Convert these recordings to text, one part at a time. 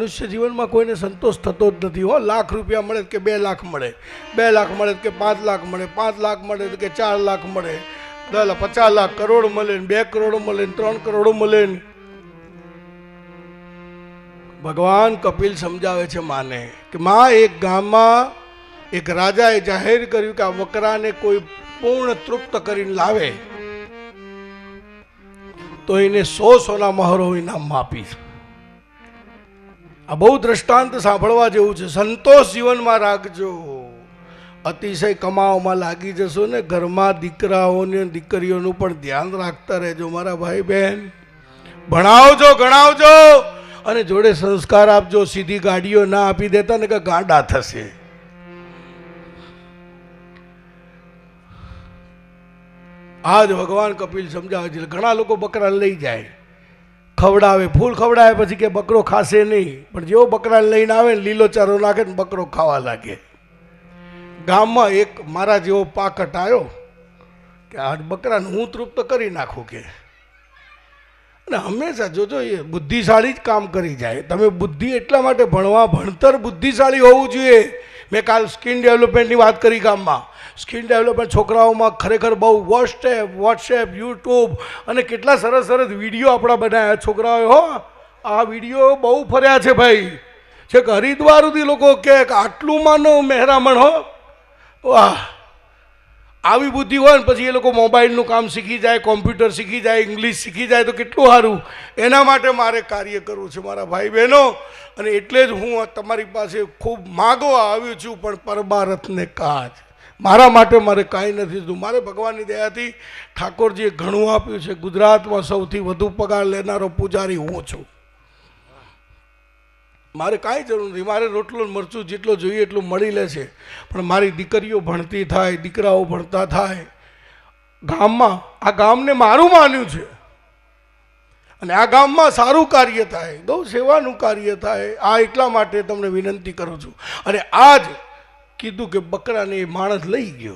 મનુષ્ય જીવનમાં કોઈને સંતોષ થતો જ નથી હો. લાખ રૂપિયા મળે કે બે લાખ મળે? બે લાખ મળે કે પાંચ લાખ મળે? પાંચ લાખ મળે કે ચાર લાખ મળે? દસ પચાસ લાખ કરોડ મળે ને બે કરોડ મળે ને ત્રણ કરોડ મળે ભગવાન કપિલ સમજાવે છે માને કે માં એક ગામમાં એક રાજાએ જાહેર કર્યું કે આ વકરાને કોઈ પૂર્ણ તૃપ્ત કરીને લાવે. તો એને સો સોના મહોરો ઇનામમાં આપીશ આ બહુ દ્રષ્ટાંત સાંભળવા જેવું છે. સંતોષ જીવનમાં રાખજો. અતિશય કમાવામાં લાગી જશો ને, ઘરમાં દીકરાઓને દીકરીઓનું પણ ધ્યાન રાખતા રહેજો મારા ભાઈ બહેન. ભણાવજો, ગણાવજો અને જોડે સંસ્કાર આપજો. સીધી ગાડીઓ ના આપી દેતા ને કે ગાંડા થશે. આજ ભગવાન કપિલ સમજાવે છે. ઘણા લોકો બકરા લઈ જાય. ખવડાવે ફૂલ ખવડાવે પછી કે બકરો ખાશે નહીં. પણ જેવો બકરાને લઈને આવે ને લીલો ચારો નાખે ને બકરો ખાવા લાગે. ગામમાં એક મારા જેવો પાકટ આવ્યો કે આ બકરાને હું તૃપ્ત કરી નાખું કે. અને હંમેશા જોજો એ બુદ્ધિશાળી જ કામ કરી જાય. તમે બુદ્ધિ એટલા માટે ભણવા, ભણતર બુદ્ધિશાળી હોવું જોઈએ મેં કાલ સ્કિન ડેવલપમેન્ટની વાત કરી ગામમાં. સ્કિન ડેવલપમેન્ટ છોકરાઓમાં ખરેખર બહુ વોટ્સએપ વોટ્સએપ, યુટ્યુબ અને કેટલા સરસ સરસ વીડિયો આપણા બનાવ્યા છોકરાઓએ, હો, આ વીડિયો બહુ ફર્યા છે ભાઈ. છે કે હરિદ્વાર સુધી લોકો કે, આટલું માનો મહેરામણ, હો. વાહ આવી બુદ્ધિ હોય ને પછી એ લોકો મોબાઈલનું કામ શીખી જાય, કોમ્પ્યુટર શીખી જાય, ઇંગ્લિશ શીખી જાય, તો કેટલું સારું. એના માટે મારે કાર્ય કરવું છે મારા ભાઈ બહેનો. અને એટલે જ હું તમારી પાસે ખૂબ માગવા આવ્યો છું, પણ પરમારથને કાજ. મારા માટે મારે કાંઈ નથી થતું. મારે ભગવાનની દયાથી ઠાકોરજીએ ઘણું આપ્યું છે. ગુજરાતમાં સૌથી વધુ પગાર લેનારો પૂજારી હું છું. મારે કાંઈ જરૂર નથી. મારે રોટલો મરચું જેટલો જોઈએ એટલું મળી લે છે. પણ મારી દીકરીઓ ભણતી થાય, દીકરાઓ ભણતા થાય. ગામમાં, આ ગામને મારું માન્યું છે. અને આ ગામમાં સારું કાર્ય થાય ગૌ સેવાનું કાર્ય થાય, આ એટલા માટે તમને વિનંતી કરું છું. અને આજ કીધું કે બકરાને એ માણસ લઈ ગયો.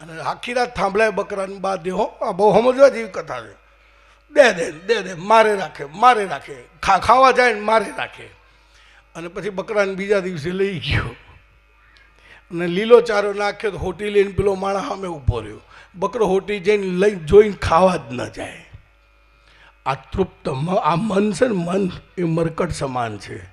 અને આખી રાત થાંભલાય બકરાની બાદ હો, આ બહુ સમજવા જેવી કથા છે. દે દે દે દે, મારે રાખે મારે રાખે. ખાવા જાય ને મારે રાખે. અને પછી બકરાને બીજા દિવસે લઈ ગયો. અને લીલો ચારો નાખ્યો તો હોટી લઈને પેલો માણસ સામે ઊભો રહ્યો. બકરો હોટી જઈને લઈ જોઈને ખાવા જ ન જાય. આ તૃપ્ત આ મન છે ને મન એ મરકટ સમાન છે.